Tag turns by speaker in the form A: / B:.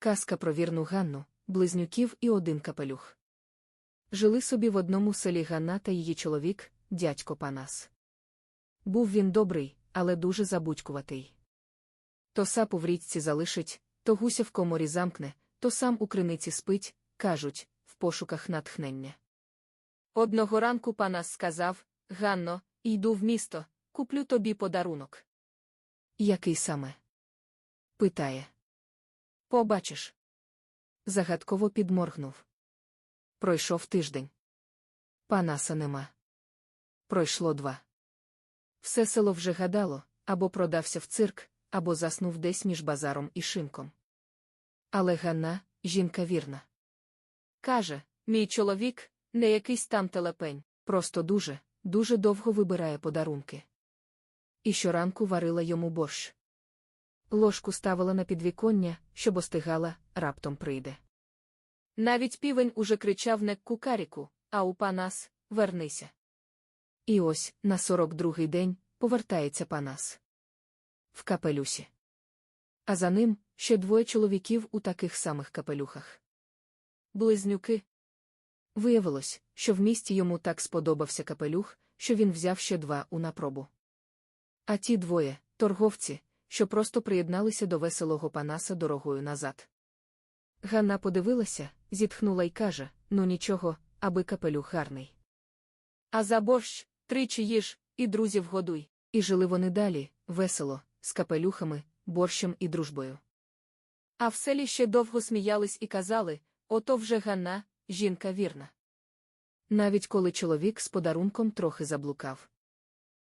A: Казка про вірну Ганну, близнюків і один капелюх. Жили собі в одному селі Ганна та її чоловік, дядько Панас. Був він добрий, але дуже забудькуватий. То сапу в річці залишить, то гуся в коморі замкне, то сам у криниці спить, кажуть, в пошуках натхнення. Одного ранку Панас сказав Ганно, йду в місто, куплю тобі подарунок. Який саме? питає. Побачиш. Загадково підморгнув. Пройшов тиждень. Панаса нема. Пройшло два. Все село вже гадало, або продався в цирк, або заснув десь між базаром і шинком. Але Ганна, жінка вірна. Каже, мій чоловік, не якийсь там телепень, просто дуже, дуже довго вибирає подарунки. І щоранку варила йому борщ. Ложку ставила на підвіконня, щоб остигала, раптом прийде. Навіть півень уже кричав не кукаріку, а у панас вернися. І ось на сорок другий день повертається панас. В капелюсі. А за ним ще двоє чоловіків у таких самих капелюхах. Близнюки. Виявилось, що в місті йому так сподобався капелюх, що він взяв ще два у напробу. А ті двоє торговці, що просто приєдналися до веселого панаса дорогою назад. Ганна подивилася, зітхнула й каже: ну нічого, аби капелюх гарний. А за борщ тричі їж, і друзів годуй. І жили вони далі, весело, з капелюхами, борщем і дружбою. А в селі ще довго сміялись і казали ото вже Ганна, жінка вірна. Навіть коли чоловік з подарунком трохи заблукав.